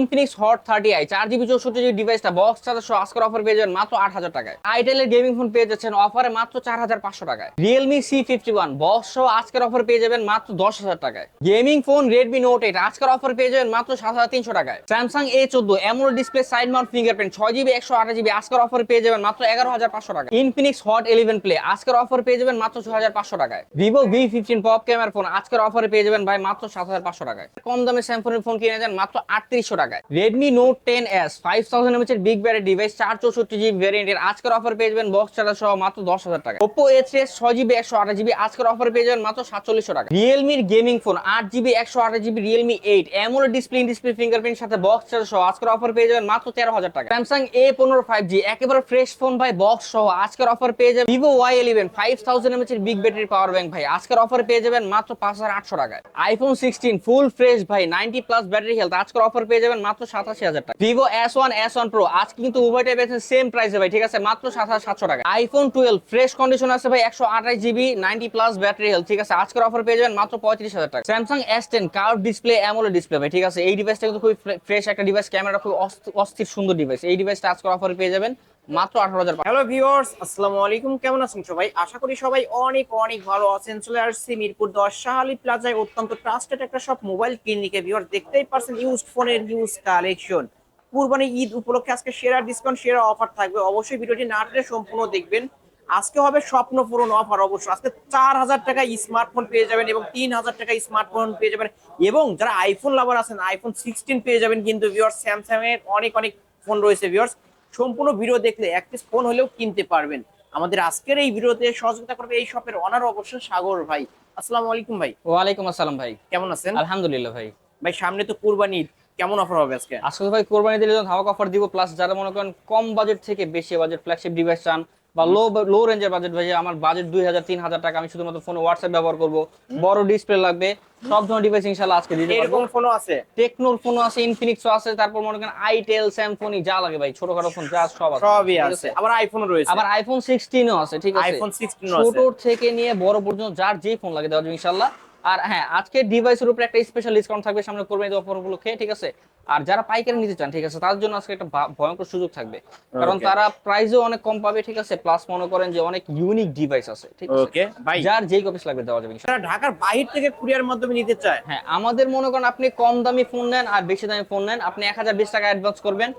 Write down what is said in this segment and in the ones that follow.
Infinix hot thirty I চার GB চৌষট্টি GB ডিভাইসটা বক্স চার্জার সহ আজকের অফার পেয়ে যাবেন মাত্র আট হাজার টাকায়। আইটেলের গেমিং ফোন পেয়ে যাচ্ছেন অফারে মাত্র চার হাজার পাঁচশো টাকায়। Realme C fifty one box সহ আজকের অফার পেয়ে যাবেন মাত্র দশ হাজার টাকায়। Gaming phone Redmi Note eight আজকের অফার পেয়ে যাবেন মাত্র সাত হাজার তিনশো টাকায়। স্যামসাং এ চোদ্দ এমন ডিসপ্লে সাইড মাউন্ট ফিঙ্গারপ্রিন্ট ছয় জিবি, একশো আঠাশ জিবি, আজকের অফার পেয়ে যাবেন মাত্র এগারো হাজার পাঁচশো টাকা ইনফিনিক্স হট ইলেভেন প্লে আজকের অফার পেয়ে যাবেন মাত্র ছয় হাজার পাঁচশো টাকায়। Vivo V fifteen pop camera phone আজকের অফারে পেয়ে যাবেন ভাই মাত্র সাত হাজার পাঁচশো টাকায়। কম দামে স্যামসংয়ের ফোন কিনে যান মাত্র আটত্রিশশো টাকায়। Redmi note ten S five thousand M H big battery device চার চৌষট্টি জিবি ভ্যারিয়েন্টের আজকের অফার পেয়ে যাবেন বক্স চার্জার সহ মাত্র দশ হাজার টাকা। ওপো এ থ্রি এস ছয় জিবি একশো আঠাশ জিবি আজকের অফার পেয়ে যাবেন মাত্র সাতচল্লিশশো টাকা। রিয়েলমির গেমিং ফোন আট জিবি একশো আঠাশ জিবি রিয়েলমি এইট এমন ডিসপ্লে ডিসপ্লে ফিঙ্গারপ্রিন্ট সাথে বক্স চার্জার সহ আজকের অফার পেয়ে যাবেন মাত্র তেরো হাজার টাকা। স্যামসাং এ পনেরো ফাইভ জি একেবারে ফ্রেশ ফোন ভাই বক্স সহ আজকের অফার পেয়ে যাবেন Vivo Y eleven five thousand M H big battery power bank ভাই, আজকের অফার পেয়ে যাবেন মাত্র পাঁচ হাজার আটশো টাকায়। আইফোন সিক্সটিন ফুল ফ্রেশ ভাই নাইনটি প্লাস ব্যাটারি হেলথ আজকের অফার পেয়ে যাবেন মাত্র সাতাশি হাজার টাকা। Vivo S one S one Pro আজকে কিন্তু উভয়টাই পেয়েছেন সেম প্রাইসে ভাই, ঠিক আছে? মাত্র সাত সাতশো টাকা। আইফোন টুয়েলভ ফ্রেশ কন্ডিশন আছে ভাই, একশো আঠাশ GB ninety plus battery health ঠিক আছে? আজকের অফার পেয়ে যাবেন মাত্র পঁয়ত্রিশ হাজার টাকা। Samsung S ten curve display AMOLED display ভাই, ঠিক আছে? এই ডিভাইসটা কিন্তু খুব ফ্রেশ একটা ডিভাইস ক্যামেরা খুব অস্থ- অস্থির, সুন্দর ডিভাইস এই ডিভাইসটা আজকের অফার পেয়ে যাবেন মাত্র আঠারো হাজার হ্যালো আসসালামু আলাইকুম। কেমন আছেন সবাই? আশা করি সবাই অনেক অনেক ভালো আছেন। চলে আসছি মিরপুর প্লাজায় অত্যন্ত ট্রাস্টেড একটা সব মোবাইল ক্লিনিকে দেখতেই পারছেন ইউজড ফোনের ইউজ কালেকশন কুরবানি ঈদ উপলক্ষে আজকে সেরা ডিসকাউন্ট সেরা অফার থাকবে। অবশ্যই ভিডিওটি না সম্পূর্ণ দেখবেন। আজকে হবে স্বপ্ন পূরণ অফার অবশ্যই। আজকে চার হাজার টাকা স্মার্টফোন পেয়ে যাবেন এবং তিন হাজার টাকা স্মার্টফোন পেয়ে যাবেন। এবং যারা আইফোন লাভার আছেন আইফোন সিক্সটিন পেয়ে যাবেন কিন্তু ভিউয়ার্স স্যামসাং এর অনেক অনেক ফোন রয়েছে ভিউয়ার্স সম্পূর্ণ ভিডিও দেখলে এক পিস ফোন হলেও কিনতে পারবেন। আমাদের আজকের এই ভিডিওতে সহযোগিতা করবে এই শপের অনার অবশ্য সাগর ভাই। আসসালামু আলাইকুম ভাই। ওয়ালাইকুম আসসালাম ভাই। কেমন আছেন? আলহামদুলিল্লাহ ভাই। ভাই সামনে তো কুরবানি কেমন অফার হবে আজকে? আজকে ভাই কোরবানি দিলে যখন ধামাক অফার দিব প্লাস যারা মনে করেন কম বাজেট থেকে বেশি বাজেট ফ্ল্যাগশিপ ডিভাইস চান বা লো লো রেঞ্জের বাজেট ভাই আমার বাজেট দুই হাজার তিন হাজার টাকা আমি শুধুমাত্র ফোনে হোয়াটসঅ্যাপ ব্যবহার করব। বড় ডিসপ্লে লাগবে। সব ধরনের ডিভাইস ইনশাআল্লাহ আজকে দিতে পারব এরকম ফোনও আছে? টেকনোর ফোন আছে ইনফিনিক্সও আছে তারপর মনে করেন আইটেল স্যামসনি যা লাগে ভাই ছোটখাটো ফোন যা সব আছে। সবই আছে। আবার আইফোনও রয়েছে। আবার আইফোন সিক্সটিনও আছে ঠিক আছে? আইফোন সিক্সটিন আছে। ছোট থেকে নিয়ে বড় পর্যন্ত যার যেই ফোন লাগে দেওয়া যাবে ইনশাল্লাহ আর হ্যাঁ আজকে ডিভাইসের উপরে একটা স্পেশাল ডিসকাউন্ট থাকবে সামনে কোরবানি অফার উপলক্ষে ঠিক আছে? আর যারা পাইকারি নিতে চান ঠিক আছে তার জন্য আজকে একটা ভয়ঙ্কর সুযোগ থাকবে। কারণ তারা প্রাইসও অনেক কম পাবে ঠিক আছে? প্লাস মনে করেন যে অনেক ইউনিক ডিভাইস আছে ঠিক আছে? ওকে ভাই যার যেই কপিস লাগবে দেওয়া যাবে। যারা ঢাকার বাহির থেকে কুরিয়ার মাধ্যমে নিতে চায়। হ্যাঁ আমাদের মনে করেন আপনি কম দামি ফোন নেন আর বেশি দামি ফোন নেন আপনি এক হাজার বিশ টাকা অ্যাডভান্স করবেন।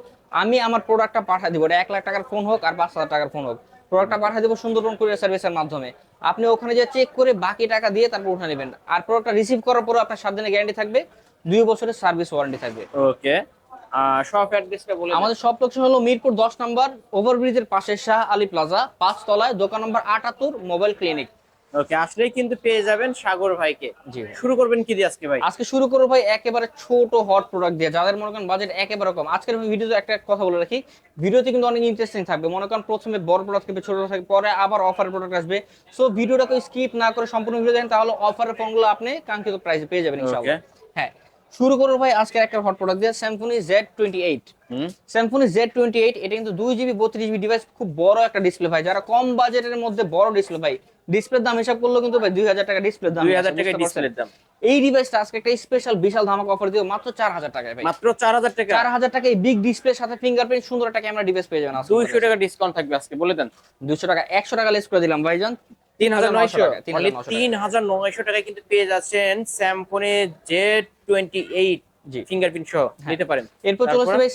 আমি আমার প্রোডাক্টটা পাঠিয়ে দিব এটা এক লাখ টাকার ফোন হোক আর পাঁচ হাজার টাকার ফোন হোক। প্রোডাক্টটা পাঠিয়ে দেবো সুন্দরবন কুরিয়ার সার্ভিসের মাধ্যমে। আপনি ওখানে যে চেক করে বাকি টাকা দিয়ে তারপর উঠে নেবেন। আর প্রোডাক্টটা রিসিভ করার পরে আপনার সাত দিনের গ্যারান্টি থাকবে দুই বছরের সার্ভিস ওয়ারেন্টি থাকবে। ওকে শপ অ্যাড্রেসটা বলে আমাদের সব লোকেশন হলো মিরপুর দশ নম্বর ওভারব্রিজের পাশে শাহ আলী প্লাজা পাঁচ তলায় দোকান নম্বর আটাত্তর মোবাইল ক্লিনিক ওকে আসলে কিন্তু পেয়ে যাবেন সাগর ভাইকে। শুরু করবেন কি দিয়ে আজকে ভাই? আজকে শুরু করব ভাই একেবারে ছোট হট প্রোডাক্ট দিয়ে। যাদের মনে করেন বাজেট একেবারে কম। আজকের ভিডিওতে একটা কথা বলে রাখি। ভিডিওতে কিন্তু অনেক ইন্টারেস্টিং থাকবে। মনে করেন প্রথমে বড় প্রোডাক্ট থাকবে ছোট থাকবে পরে আবার অফারের প্রোডাক্ট আসবে। সো ভিডিওটাকে স্কিপ না করে সম্পূর্ণ ভিডিও দেখেন তাহলে অফারের ফোনগুলো আপনি কাঙ্ক্ষিত প্রাইসে পেয়ে যাবেন ইনশাআল্লাহ। হ্যাঁ। শুরু করব ভাই আজকে একটা হট প্রোডাক্ট দিয়ে Samsung Z twenty eight Samsung Z twenty eight এটা কিন্তু দুই জিবি বত্রিশ জিবি ডিভাইস খুব বড় একটা ডিসপ্লে ভাই। যারা কম বাজেটের মধ্যে বড় ডিসপ্লে ভাই ডিসপ্লের দাম হিসাব করলেও কিন্তু ভাই দুই হাজার টাকা ডিসপ্লের দাম দুই হাজার টাকা ডিসপ্লের দাম। এই ডিভাইসটা আজকে একটা স্পেশাল বিশাল ধামাক অফার দিও মাত্র চার হাজার টাকায় ভাই। মাত্র চার হাজার টাকা। চার হাজার টাকায় বিগ ডিসপ্লের সাথে ফিঙ্গারপ্রিন্ট সুন্দর একটা ক্যামেরা ডিভাইস পেয়ে যাবেন দুইশো টাকা ডিসকাউন্ট থাকবে আজকে বলে দেন। দুশো টাকা একশো টাকা লেস করে দিলাম ভাইজান। তিন হাজার নয়শো টাকা, 3900 টাকা। তিন হাজার নয়শো টাকায় কিন্তু পেয়ে যাচ্ছেন স্যামফোনে Z twenty eight G. Fingerprint সহ হ্যাঁ। নিতে পারেন। এরপর চলে আসবে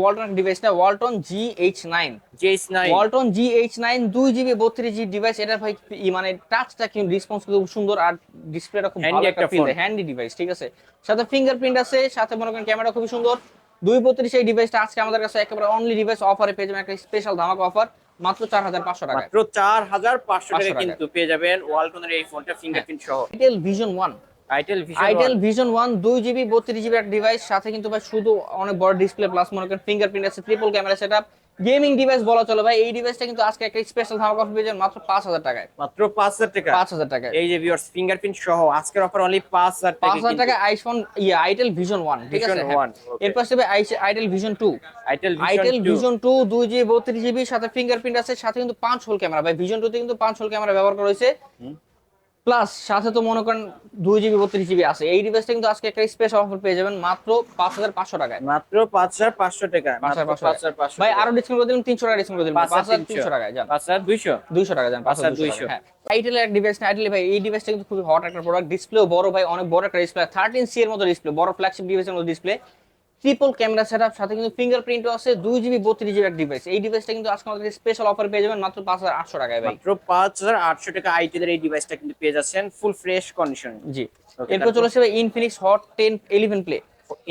ওয়ালটন ডিভাইসটা Walton G H nine JS nine Walton G H nine দুই জিবি বত্রিশ জিবি ডিভাইস এটা ভাই মানে টাচটা কিন্তু রেসপন্স খুব সুন্দর আর ডিসপ্লেটা খুব ভালো একটা একটা ফিল হ্যান্ডি ডিভাইস ঠিক আছে? সাথে ফিঙ্গারপ্রিন্ট আছে সাথে মনে করেন ক্যামেরা খুবই সুন্দর। দুই বত্রিশ এই ডিভাইসটা আজকে আমাদের কাছে একেবারে অনলি ডিভাইস অফারে পেয়ে যাবেন একটা স্পেশাল ধামাক অফার মাত্র চার হাজার পাঁচশো টাকা মাত্র চার হাজার পাঁচশো 500 টাকা। কিন্তু পেয়ে যাবেন ওয়ালটনের এই ফোনটা ফিঙ্গারপ্রিন্ট সহ। Itel Vision one itel itel Vision Vision one দুই জিবি বত্রিশ জিবি একটা ডিভাইস সাথে কিন্তু ভাই শুধু অনেক বড় ডিসপ্লে প্লাস মনে করেন ফিঙ্গারপ্রিন্ট আছে triple camera set up gaming device বলা চলে ভাই এই ডিভাইসটা কিন্তু আজকে একটা স্পেশাল ধামাক অফার পেয়ে যাবেন মাত্র পাঁচ হাজার টাকায়। মাত্র পাঁচ হাজার টাকা। পাঁচ হাজার টাকায়। এই যে ভিউয়ার্স ফিঙ্গারপ্রিন্ট সহ আজকের অফার অনলি পাঁচ হাজার পাঁচ টাকা হাজার টাকা আইফোন ইয়ে আইটেল ভিশন ওয়ান ঠিক আছে? হ্যাঁ। Okay. এরপর আসবে itel Vision two itel itel Vision Vision two দুই জিবি বত্রিশ জিবি সাথে ফিঙ্গারপ্রিন্ট আছে সাথে কিন্তু পাঁচ হোল ক্যামেরা ভাই ভিশন টু তে কিন্তু পাঁচ হোল ক্যামেরা ব্যবহার করা হয়েছে। প্লাস সাথে তো মনে করেন দুই জিবি বত্রিশ জিবি আছে। এই ডিভাইসটা কিন্তু আজকে একটা স্পেশাল অফার পেয়ে যাবেন মাত্র পাঁচ হাজার পাঁচশো টাকায়। মাত্র পাঁচ হাজার পাঁচশো টাকা পাঁচ হাজার পাঁচশো ভাই আরও ডিসকাউন্ট করে দিলাম তিনশো টাকা ডিসকাউন্ট করে দিলাম। পাঁচ হাজার তিনশো টাকায় যান পাঁচ হাজার দুইশো। দুইশো টাকা যান পাঁচ হাজার দুইশো। হ্যাঁ। আইটেলের এক ডিভাইস না আইটেল ভাই এই ডিভাইসটা কিন্তু খুবই হট একটা প্রোডাক্ট ডিসপ্লেও বড় ভাই অনেক বড় একটা ডিসপ্লে থার্টিন সি এর মতো ডিসপ্লে বড় ফ্ল্যাগশিপ ডিভাইসের মতো ডিসপ্লে ট্রিপল ক্যামেরা সেটআপ সাথে কিন্তু ফিঙ্গারপ্রিন্টও আছে দুই জিবি বত্রিশ জিবি এক ডিভাইস এই ডিভাইসটা কিন্তু আজকে আমাদের স্পেশাল অফার পেয়ে যাবেন মাত্র পাঁচ হাজার আটশো টাকায় ভাই। মাত্র পাঁচ হাজার আটশো টাকা আইটেলের এই ডিভাইসটা কিন্তু পেয়ে যাচ্ছেন ফুল ফ্রেশ কন্ডিশন জি। এরপর চলে আসবে Infinix Hot ten eleven Play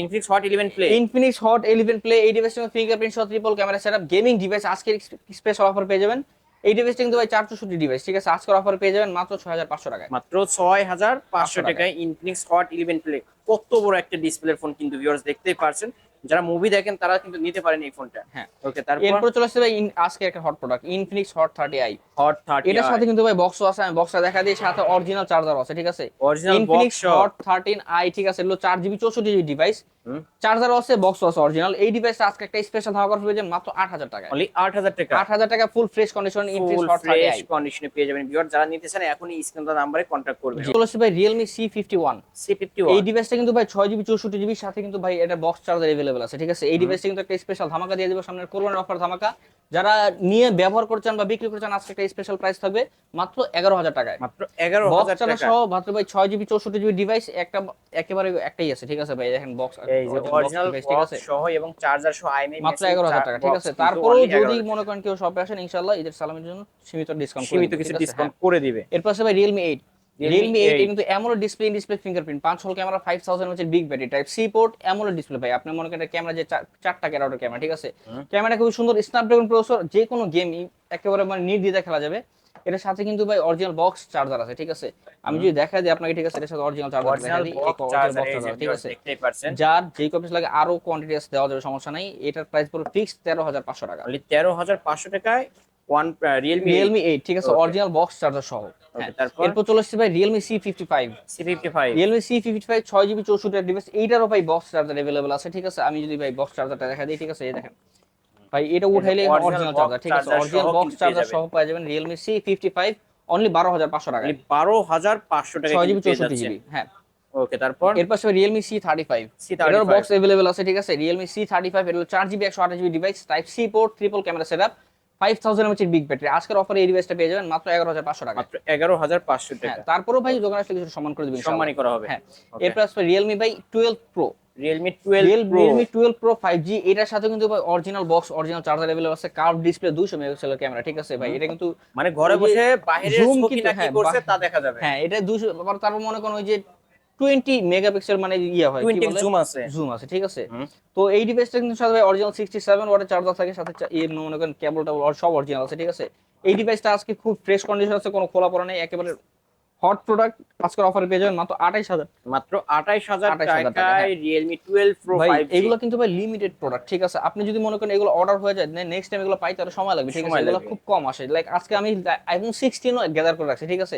Infinix Hot eleven Play Infinix Hot eleven Play এই ডিভাইসটা ফিঙ্গারপ্রিন্ট সহ triple camera setup gaming device আজকের স্পেশাল অফার পেয়ে যাবেন। এই ডিভাইসটা কিন্তু ভাই চার চৌষট্টি ডিভাইস ঠিক আছে? আজকের অফার পেয়ে যাবেন মাত্র ছয় হাজার পাঁচশো টাকায়। মাত্র ছয় হাজার পাঁচশো পাঁচশো টাকায়। ইনফিনিক্স হট ইলেভেন প্লে কত বড় একটা ডিসপ্লের ফোন কিন্তু ভিউয়ার্স দেখতেই পারছেন। যারা মুভি দেখেন তারা কিন্তু নিতে পারেন এই ফোনটা হ্যাঁ। ওকে তারপর? এরপর চলে আসছে ভাই আজকে একটা hot product Infinix Hot thirty I Hot thirty এটার সাথে কিন্তু ভাই বক্সও আছে আমি বক্সটা দেখা দিই সাথে অরিজিনাল চার্জার আছে ঠিক আছে? Original Infinix box Hot thirteen I ঠিক আছে? এগুলো চার জিবি চৌষট্টি জিবি ডিভাইস হুম। চার্জারও আছে বক্সও আছে অরিজিনাল এই ডিভাইসটা আজকে একটা স্পেশাল ধামাকা পেয়ে যাবেন মাত্র আট হাজার টাকা অনলি আট হাজার টাকা। আট হাজার টাকা full fresh condition Infinix Hot thirty fresh কন্ডিশনে পেয়ে যাবেন। ভিউয়ার যারা নিতে চান এখনই স্ক্রিন নাম্বারে কন্ট্যাক্ট করবেন। চলে আসছে ভাই Realme C fifty one C fifty এই ডিভাইসটা কিন্তু ভাই ছয় জিবি চৌষট্টি জিবির সাথে কিন্তু ভাই এটা বক্স চার্জার এভেলেবল আছে ঠিক আছে? এই ডিভাইসটা কিন্তু একটা স্পেশাল ধামাকা দিয়ে দেবো সামনের কোরবানির অফার ধামাকা। যারা নিয়ে ব্যবহার করছেন বা বিক্রি করছেন আজকে একটা স্পেশাল প্রাইস থাকবে মাত্র এগারো হাজার টাকায়। মাত্র এগারো হাজার টাকা সহ মাত্র ভাই ছয় জিবি চৌষট্টি জিবি ডিভাইস একটা একেবারে একটাই আছে ঠিক আছে ভাই? দেখেন বক্স ঠিক আছে? সহ এবং চার্জার সহ আইএমআই মাত্র এগারো হাজার টাকা ঠিক আছে? তারপরেও যদি মনে করেন কেউ শপে আসেন ইনশাল্লাহ ঈদের সালামের জন্য সীমিত ডিসকাউন্ট সীমিত কিছু ডিসকাউন্ট করে দিবে। এরপর আছে ভাই রিয়েলমি এইট রিয়েলমি এইট 8 কিন্তু এমন ডিসপ্লে ডিসপ্লে ফিঙ্গারপ্রিন্ট পাঁচ হল ক্যামেরা ফাইভ থাউজেন্ড হচ্ছে big battery type C port এমন ডিসপ্লে ভাই। আপনি মনে করেন ক্যামেরা যে চার- চারটা ক্যারাউটের ক্যামেরা ঠিক আছে? ক্যামেরা খুবই সুন্দর। স্ন্যাপড্রাগন প্রসেসর যে কোনো গেম একেবারে মানে নির্দ্বিধা খেলা যাবে। এটার সাথে কিন্তু ভাই অরিজিনাল বক্স চার্জার আছে ঠিক আছে? আমি যদি দেখা দিই আপনাকে ঠিক আছে? এটার সাথে অরিজিনাল চার্জার দেখা দিই। চার্জার ঠিক আছে? যার যেই কপিস লাগে আরও কোয়ান্টিটি আছে দেওয়া যাবে সমস্যা নাই। এটার প্রাইস পুরো ফিক্সড তেরো হাজার পাঁচশো টাকা। তেরো হাজার পাঁচশো টাকায় ওয়ান রিয়েলমি রিয়েলমি এইট ঠিক আছে অরিজিনাল বক্স চার্জার সহ। হ্যাঁ এরপর চলে আসছে ভাই Realme C fifty five C fifty five Realme C fifty five ছয় জিবি চৌষট্টি ডিভাইস এইটারও ভাই বক্স চার্জার অ্যাভেলেবল আছে ঠিক আছে? আমি যদি ভাই বক্স চার্জারটা দেখা দিই ঠিক আছে? এই দেখেন। ভাই এটা উঠাইলে অরিজিনাল চার্জার ঠিক আছে? অরিজিনাল বক্স চার্জার সহ পেয়ে যাবেন। Realme C fifty five only বারো হাজার পাঁচশো টাকা বারো হাজার পাঁচশো টাকা ছয় জিবি চৌষট্টি জিবি হ্যাঁ। ওকে তারপর? এর পাশে Realme C thirty five C35 এটার বক্স অ্যাভেলেবল আছে ঠিক আছে? রিয়েলমি সি থার্টি ফাইভ এটা চার জিবি একশো আঠাশ GB device type C port triple camera set up five thousand M H big battery আজকের অফারে এই ডিভাইসটা পেয়ে যাবেন মাত্র এগারো হাজার পাঁচশো টাকা। মাত্র এগারো হাজার পাঁচশো হ্যাঁ টাকা। তারপরেও ভাই দোকানে আসলে কিছু সম্মান করে দিবেন সম্মানই করা হবে। হ্যাঁ এরপর আসবে Realme by twelve Pro Realme twelve Realme twelve Pro five G এটার সাথে কিন্তু ভাই original box original charger available আছে। কার্ভ ডিসপ্লে দুশো মেগাপিক্সেলের ক্যামেরা ঠিক আছে ভাই? এটা কিন্তু মানে ঘরে বসে বাইরের zoom ছবি কিন্তু কি হ্যাঁ, করছে তা দেখা যাবে। হ্যাঁ এটা দুশো তারপর মনে করেন ওই যে টোয়েন্টি মেগাপিক্সেল মানে ইয়ে হয় জুম আছে। জুম আছে ঠিক আছে? তো এই ডিভাইসটা কিন্তু সাথে অরিজিনাল সিক্সটি সেভেন ওয়াটের চার্জার থাকে সাথে মনে করেন কেবল সব অরিজিনাল আছে ঠিক আছে? এই ডিভাইসটা আজকে খুব ফ্রেশ কন্ডিশন আছে কোনো খোলা পড়া নেই একেবারে হট প্রোডাক্ট আজকের অফারে পেয়ে যাবেন মাত্র আঠাইশ হাজার। মাত্র আঠাইশ হাজার 28,000 টাকা, টাকায়। রিয়েলমি টুয়েলভ প্রো ভাই এগুলো কিন্তু ভাই লিমিটেড প্রোডাক্ট ঠিক আছে? আপনি যদি মনে করেন এগুলো অর্ডার হয়ে যায় নেক্সট টাইম এগুলো পাইতে আরও সময় লাগবে ঠিক আছে? এগুলো খুব কম আসে। লাইক আজকে আমি আইফোন সিক্সটিনও গ্যাদার করে রাখছি ঠিক আছে?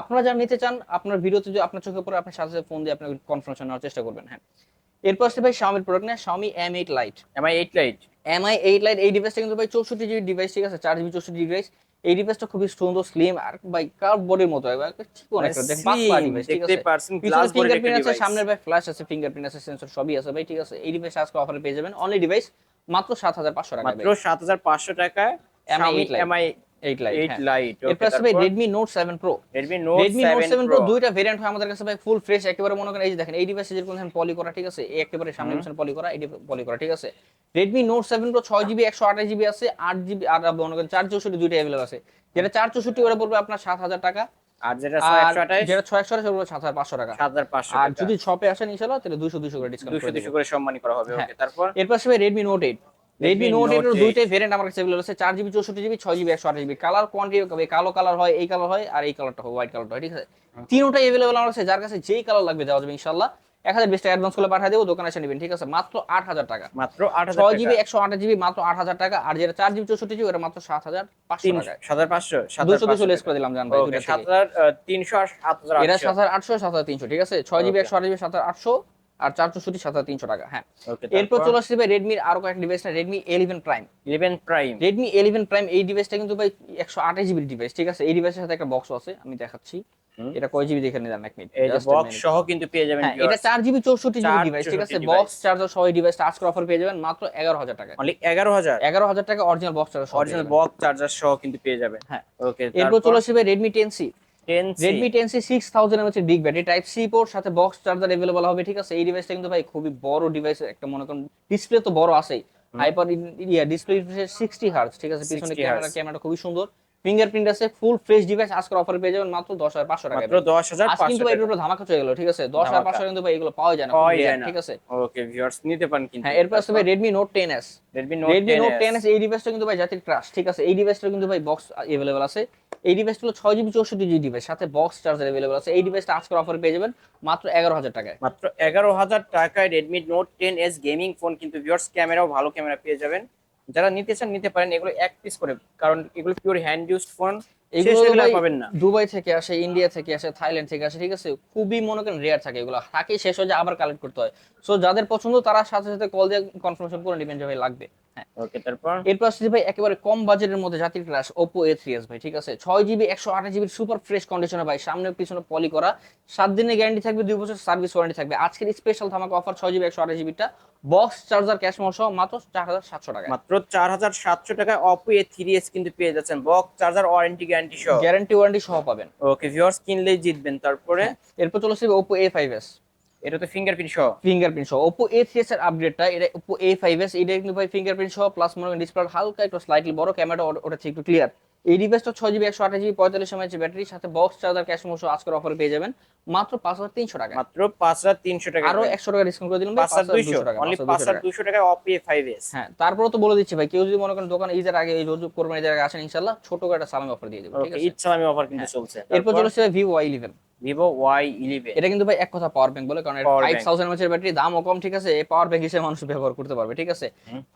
আপনারা যারা নিতে চান আপনার ভিডিওতে যদি আপনার চোখে পড়ে আপনার সাথে সাথে ফোন দিয়ে আপনার কনফারেন্স নেওয়ার চেষ্টা করবেন হ্যাঁ। এরপর আসছে ভাই শাওমির প্রোডাক্ট নেয় Xiaomi M eight lite Mi eight lite Mi eight lite এই ডিভাইসটা কিন্তু ভাই চৌষট্টি জিবি ডিভাইস ঠিক আছে? চার জিবি চৌষট্টি ডিভাইস এই ডিভাইসটা খুবই সুন্দর স্লিম আর বাই কার্ভ বডির মতো একবার ঠিক একটা দেখ পাতলা ডিভাইস ঠিক আছে? পিছনে ফিঙ্গারপ্রিন্ট আছে সামনের ভাই ফ্ল্যাশ আছে ফিঙ্গারপ্রিন্ট আছে সেন্সর সবই আছে ভাই ঠিক আছে? এই ডিভাইস আজকে অফারে পেয়ে যাবেন। অনলি ডিভাইস মাত্র সাত হাজার পাঁচশো টাকা মাত্র সাত হাজার পাঁচশো টাকায় Mi Mi eight lite eight lite এরপর আছে ভাই দুইটা ভেরিয়েন্ট হয় আমাদের কাছে ভাই ফুল ফ্রেশ একেবারে মনে করেন এই যে দেখেন এই ডিভাইসে যেরকম দেখেন পলি করা ঠিক আছে? এই একেবারে সামনে। পিছনে পলি করা এটি পলি করা ঠিক আছে? রেডমি নোট সেভেন প্রো ছয় জিবি একশো আঠাশ জিবি আছে আট জিবি আর মনে করেন চার চৌষট্টি দুইটা অ্যাভেলেবল আছে। যেটা চার চৌষট্টি ওরা পড়বে আপনার সাত হাজার টাকা। আর যেটা আর একশো আঠাইশ যেটা ছয় একশো আঠাশ ওটা সাত হাজার পাঁচশো টাকা। সাত হাজার পাঁচশো আর যদি শপে আসেন ইনশাল্লাহ তাহলে দুশো দুশো করে ডিসকাউন্ট করে সম্মানী করা হবে হ্যাঁ। ওকে তারপর? এরপর আসবে Redmi Note eight Redmi Note এর দুইটাই ভেরিয়েন্ট আমার কাছে অ্যাভেলেবল আছে। চার জিবি চৌষট্টি জিবি ছয় জিবি একশো আঠাশ জিবি কালার কোয়ান্টিটি কালো কালার হয় এই কালার হয় আর এই কালারটা হয় হোয়াইট কালারটা হয় ঠিক আছে? তিনটাই অ্যাভেলেবল আমার কাছে যার কাছে যেই কালার লাগবে দেওয়া যাবে ইনশাল্লাহ এক হাজার বিশ টাকা অ্যাডভান্স করে পাঠিয়ে দেবো দোকানে এসে নেবেন ঠিক আছে? মাত্র আট হাজার টাকা। মাত্র আট ছয় জিবি একশো আঠাশ জিবি মাত্র আট হাজার টাকা। আর যেটা চার জিবি চৌষট্টি জিবি ওটা মাত্র সাত হাজার পাঁচশো টাকায়। সাত হাজার পাঁচশো দুশো দুশো লেস করে দিলাম জান ভাই সাত। হাজার তিনশো সাত হাজার আটশো। সাত হাজার তিনশো ঠিক আছে? ছয় জিবি. একশো আঠাশ জিবি সাত হাজার আটশো। আর চার চৌষট্টি সাত হাজার তিনশো টাকা হ্যাঁ। এরপর চলে আসছে ভাই রেডমির আরও কয়েকটা ডিভাইস না Redmi eleven Prime eleven Prime Redmi eleven Prime এই ডিভাইসটা কিন্তু ভাই একশো আঠাশ জিবির ডিভাইস ঠিক আছে? এই ডিভাইসের সাথে একটা বক্স আছে আমি দেখাচ্ছি। এটা কয় জিবি দেখে নিলাম এক মিনিট বক্স সহ কিন্তু পেয়ে যাবেন হ্যাঁ এটা চার জিবি চৌষট্টি জিবি ডিভাইস ঠিক আছে? বক্স চার্জার সহ ডিভাইসটা আজকের অফার পেয়ে যাবেন মাত্র এগারো হাজার টাকা অনলি এগারো হাজার? এগারো হাজার টাকা অরিজিনাল বক্স চার্জার সহ অরিজিনাল বক্স চার্জার সহ কিন্তু পেয়ে যাবেন। হ্যাঁ। ওকে এরপর চলে আসবে Redmi ten C Redmi ten C six thousand M H big battery type C port সাথে বক্স চার্জার এভেলেবল হবে ঠিক আছে? এই ডিভাইসটা কিন্তু ভাই খুবই বড় ডিভাইস একটা মনে করেন ডিসপ্লে তো বড় আছেই। হাইপার ইয়া ডিসপ্লে সিক্সটি হার্জ ঠিক আছে? পিছনে 60 ক্যামেরা ক্যামেরাটা খুবই সুন্দর। ফিঙ্গারপ্রিন্ট আছে ফুল ফ্রেশ ডিভাইস আজকের অফারে পেয়ে যাবেন মাত্র দশ হাজার পাঁচশো টাকা মাত্র দশ হাজার আজ কিন্তু ভাই এর উপরে ধামাকা চলে গেল ঠিক আছে? দশ হাজার পাঁচশো কিন্তু ভাই এগুলো পাওয়া যায় না rare, যায়। ঠিক আছে? ওকে ভিউয়ার্স নিতে পারেন কিন্তু। হ্যাঁ এরপর Note ten S Redmi Note Redmi Note ten ten S এই ডিভাইসটা কিন্তু ভাই জাতির ক্রাশ ঠিক আছে? এই ডিভাইসটা কিন্তু ভাই বক্স এভেলেবল আছে। এই ডিভাইসটা হলো ছয় জিবি চৌষট্টি জিবি ডিভাইস সাথে বক্স চার্জার এভেলেবল আছে। এই ডিভাইসটা আজকের অফারে পেয়ে যাবেন মাত্র এগারো হাজার টাকায়। মাত্র এগারো হাজার টাকায় Redmi Note ten S gaming phone কিন্তু ভিউয়ার্স ক্যামেরাও ভালো ক্যামেরা পেয়ে যাবেন। যারা নিতে চান, নিতে পারেন। এগুলো এক পিস করে। কারণ এগুলো পিওর হ্যান্ড ইউজড ফোন এগুলো এগুলো পাবেন না। দুবাই থেকে আসে ইন্ডিয়া থেকে আসে থাইল্যান্ড থেকে আসে ঠিক আছে? খুবই মনে করেন রেয়ার থাকে এগুলো। থাকে শেষ হয়ে যায় আবার কালেক্ট করতে হয়। সো যাদের পছন্দ তারা সাথে সাথে কল দিয়ে কনফার্মেশন করে নেবেন যে ভাই লাগবে। হ্যাঁ। ওকে তারপর? এরপর আসছে ভাই একেবারে কম বাজেটের মধ্যে জাতির class Oppo A three S ভাই ঠিক আছে? ছয় জিবি একশো আঠাশ জিবির সুপার ফ্রেশ কন্ডিশনে ভাই সামনে পিছনে পলি করা। সাত দিনের গ্যারান্টি থাকবে দুই বছর সার্ভিস ওয়ারেন্টি থাকবে। আজকের স্পেশাল ধামাকা অফার ছয় জিবি একশো আঠাশ জিবিটা বক্স চার্জার ক্যাশ মহ সহ মাত্র চার হাজার সাতশো টাকা মাত্র চার হাজার সাতশো টাকায় অপো এ থ্রি এস কিন্তু পেয়ে যাচ্ছেন। বক্স চার্জার ওয়ারেন্টি গ্যারান্টি সহ? গ্যারান্টি ওয়ারেন্টি সহ পাবেন। ওকে ভিউয়ার্স কিনলেই জিতবেন তারপরে? এরপর চলে আসবে ওপো এ ফাইভ এটা তো ফিঙ্গারপ্রিন্ট সহ? ফিঙ্গারপ্রিন্ট সহ। থ্রি এস এর আপডেটটা এটা এ ফাইভ এটা কিন্তু ভাই ফিঙ্গারপ্রিন্ট সহ প্লাস মনে ডিসপ্লে হালকা একটু স্লাইটলি বড় ক্যামেরা ওটা ঠিক একটু ক্লিয়ার এই ডিভাইসটা ছয় জিবি একশো আঠাশ জিবি পঁয়তাল্লিশ এমএচ ব্যাটারির সাথে বক্স চার্জার ক্যাশ মোশো আজকের অফারে পেয়ে যাবেন। মাত্র পাঁচ হাজার তিনশো টাকা। মাত্র পাঁচ হাজার তিনশো টাকা। আরও একশো টাকা ডিসকাউন্ট করে দিলাম পাঁচ হাজার দুইশো। টাকা, পাঁচ হাজার। দুইশো টাকা। অপো ফাইভ এস হ্যাঁ তারপরে তো বলে দিচ্ছি ভাই কেউ যদি মনে করেন দোকানে ঈদের আগে এই রোজ করবেন ঈদের আগে আসেন ইনশাল্লাহ ছোট করে একটা সালামি অফার দিয়ে দেবো ঠিক আছে? ঈদ সালামি অফার কিন্তু চলছে। এরপর চলে আসছে Vivo Y eleven Vivo Y eleven এটা কিন্তু ভাই এক কথা পাওয়ার ব্যাংক বলে কারণ five thousand M H battery দামও কম ঠিক আছে? এই পাওয়ার ব্যাংক হিসেবে মানুষ ব্যবহার করতে পারবে ঠিক আছে?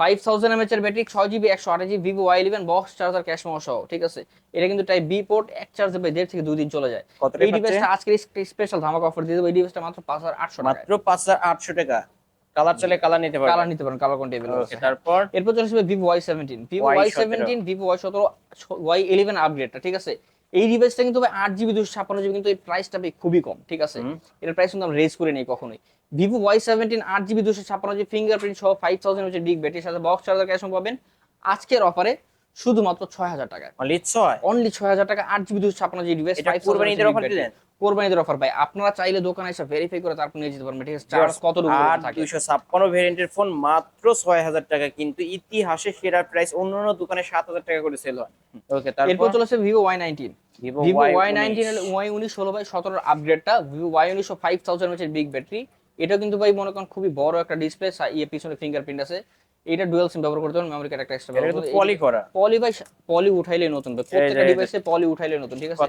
Five thousand M H battery ছয় জিবি একশো আঠাশ GB Vivo Y eleven box charger cash memo সহ ঠিক আছে? এটা কিন্তু টাইপ বি পোর্ট এক চার্জে ভাই দেড় থেকে দুই দিন চলে যায়। এই ডিভাইসটা আজকে স্পেশাল ধামাকা অফার দিয়ে দেবো। এই ডিভাইসটা মাত্র পাঁচ হাজার আটশো মাত্র পাঁচ হাজার আটশো টাকা। কালার চলে কালার নিতে কালার নিতে পারেন কালার কোনটা এভেলেবল ওকে তারপর? এরপর চলে আসবে Vivo Y seventeen Vivo Y 17 seventeen Vivo Y সতেরো ওয়াই ইলেভেন আপগ্রেডটা ঠিক আছে? এই ডিভাইসটা কিন্তু ভাই আট জিবি দুশো ছাপান্ন জিবি কিন্তু এই প্রাইসটা ভাই খুবই কম ঠিক আছে। এটার প্রাইস কিন্তু আমরা রেজ করে নেই কখনোই। ভিভো ওয়াই সেভেন্টিন আট জিবি দুশো ছাপ্পান্ন জিবি ফিঙ্গারপ্রিন্ট সহ ফাইভ থাউজেন্ড হচ্ছে বিগ ব্যাটারির সাথে বক্স চার্জার ক্যাশ পাবেন। আজকের অফারে শুধুমাত্র ছয় হাজার টাকায়। অনলি ছয়? অনলি ছয় হাজার টাকা আট জিবি দুশো ছাপ্পান্ন জিবি ডিভাইস কুরবানিদের অফার দিলেন? কোরবানিদের অফার ভাই। আপনারা চাইলে দোকানে এসে ভেরিফাই করে তারপর নিয়ে যেতে পারবেন। ঠিক আছে চার্জ কত থাকে? দুইশো ছাপ্পান্ন ভেরিয়েন্টের ফোন মাত্র ছয় হাজার টাকা কিন্তু ইতিহাসে সেরা প্রাইস অন্যান্য দোকানে সাত হাজার টাকা করে সেল হয়। ওকে এরপর চলে চলেছে Vivo Y nineteen Vivo Y nineteen Y উনিশ ষোলো বাই সতেরো আপগ্রেডটা ভিভো ওয়াই উনিশশো ফাইভ থাউজেন্ড এর বিগ ব্যাটারি এটা কিন্তু ভাই মনে করেন খুবই বড় একটা ডিসপ্লে ইয়ে পিছনে ফিঙ্গারপ্রিন্ট আছে। এটা ডুয়াল সিম ব্যবহার করতে পারেন মেমরি কার্ড একটা এক্সট্রা ব্যবহার কিন্তু পলি করা। পলি ভাই পলি উঠাইলে নতুন প্রত্যেকটা ডিভাইসে পলি উঠাইলে নতুন ঠিক আছে?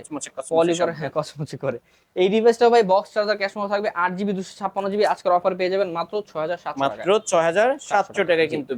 পলি করে হ্যাঁ কসমচি করে। এই ডিভাইসটা ভাই বক্স চার্জার ক্যাশ মো থাকবে আট জিবি দুশো ছাপ্পান্ন জিবি আজকের অফার পেয়ে যাবেন মাত্র ছয় হাজার সাতশো টাকা মাত্র ছয় হাজার সাতশো টাকা কিন্তু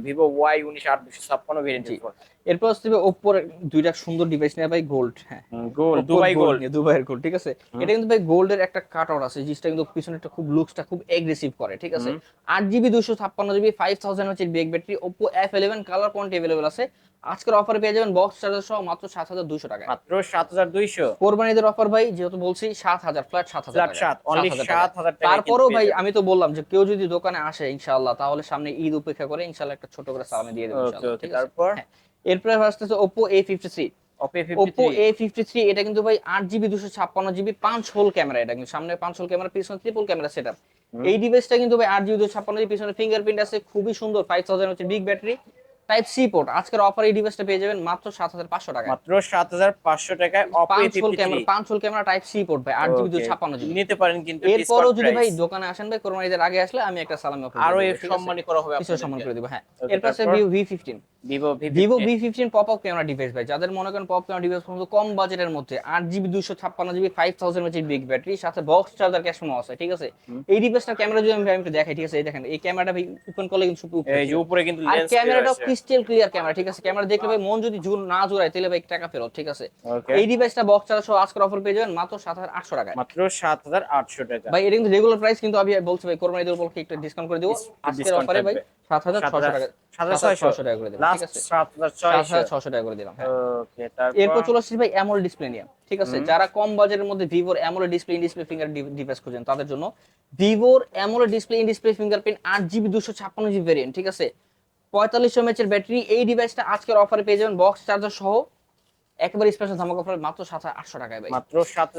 দুশো ছাপ্পান্ন ভেরিয়েন্টের ফোন এরপর হচ্ছে ওপ্পোর দুইটা সুন্দর ডিভাইস নিয়ে ভাই গোল্ড হ্যাঁ। গোল্ড দুবাই গোল্ড নিয়ে, দুবাইয়ের গোল্ড ঠিক আছে? এটা কিন্তু ভাই গোল্ডের একটা কাট আউট আছে জিনিসটা কিন্তু পিছনে একটা খুব লুকসটা খুব এগ্রেসিভ করে ঠিক আছে? আট জিবি দুশো ছাপ্পান্ন জিবি ফাইভ থাউজেন্ড হচ্ছে big battery Oppo F eleven colour quantity available আছে। আজকের অফারে পেয়ে যাবেন বক্স চার্জার সহ মাত্র সাত হাজার দুশো টাকা মাত্র সাত হাজার দুইশো। কোরবানিদের অফার ভাই যেহেতু বলছি সাত হাজার ফ্ল্যাট সাত হাজার সাত অনলি 7,000 টাকা। সাত হাজার তারপরেও ভাই আমি তো বললাম যে কেউ যদি দোকানে আসে ইনশাআল্লাহ তাহলে সামনে ঈদ উপেক্ষা করে ইনশাল্লাহ একটা ছোট করে সালামি দিয়ে দেবো? তারপর? হ্যাঁ। এরপরে আসতেছে Oppo A fifty three Oppo Oppo A fifty three এটা কিন্তু ভাই আট জিবি দুশো ছাপ্পান্ন জিবি পাঁচ হোল ক্যামেরা এটা কিন্তু সামনে পাঁচ হোল ক্যামেরা পিছনে ট্রিপল ক্যামেরা সেট এই ডিভাইসটা কিন্তু ভাই আট জিবি দুশো ছাপ্পান্ন পিছনে ফিঙ্গারপ্রিন্ট আছে, খুবই সুন্দর ফাইভ থাউজেন্ড হচ্ছে big battery type C port আজকের অফার এই ডিভাইসটা পেয়ে যাবেন মাত্র সাত হাজার পাঁচশো টাকা মাত্র সাত হাজার পাঁচশো টাকায় অপো ক্যামেরা পাঁচ hole camera type C port ভাই আট জিবি দুশো ছাপ্পান্ন জিবি নিতে পারেন কিন্তু এরপরও যদি ভাই দোকানে আসেন ভাই কোরবানিদের আগে আসলে আমি একটা সালামি offer আরও দিয়ে এর দেবো, সম্মানী করা হবে কিছু সম্মান করে দিব হ্যাঁ। এরপর আছে Vivo V fifteen Vivo Vivo V fifteen pop up camera device ভাই যাদের মনে করেন পপ ক্যামেরা ডিভাইস পর্যন্ত কম বাজেটের মধ্যে আট জিবি দুশো ছাপ্পান্ন GB five thousand mAh big battery সাথে বক্স চার্জার ক্যাশ আছে ঠিক আছে? এই ডিভাইসটার ক্যামেরা যদি আমি আমি একটু দেখাই ঠিক আছে? এই দেখেন এই ক্যামেরাটা ভাই ওপেন করলে কিন্তু এই উপরে কিন্তু লেন্স ক্যামেরাটাও ক্রিস্টাল ক্লিয়ার ক্যামেরা ঠিক আছে? ক্যামেরা দেখলে ভাই মন যদি জুল না জোড়ায় তাহলে ভাই টাকা ফেরত ঠিক আছে? এই ডিভাইসটা বক্স চার্জার সহ আজকের অফার পেয়ে যাবেন মাত্র সাত হাজার আটশো টাকায়। মাত্র সাত হাজার আটশো টাকা। ভাই এটা কিন্তু রেগুলার প্রাইস কিন্তু আমি বলছি ভাই কোরবানিদের উপলক্ষে একটু ডিসকাউন্ট করে দেবো। আজকের অফারে ভাই থাকবে। সাত হাজার ছশো টাকা সাত হাজার সাত হাজার ছয়শো ছয়শো টাকা করে লাস্ট জাস্ট আছে? সাত হাজার সাত ছয়শো হাজার ছশো টাকা করে দিলাম। ওকে তারপর এরপর চলে আসছি ভাই অ্যামোলেড ডিসপ্লে নিয়ে ঠিক আছে? যারা কম বাজেটের মধ্যে ভিভোর AMOLED display in display finger device খুঁজেন তাদের জন্য ভিভোর AMOLED display in display fingerprint আট জিবি দুশো ছাপ্পান্ন জিবি ভেরিয়েন্ট ঠিক আছে? পঁয়তাল্লিশশো এমএচের ব্যাটারি এই ডিভাইসটা আজকের অফারে পেয়ে যাবেন বক্স চার্জার সহ। একেবারে স্পেশাল ধামাকা অফারে মাত্র সাত হাজার আটশো টাকায় ভাই। মাত্র সাত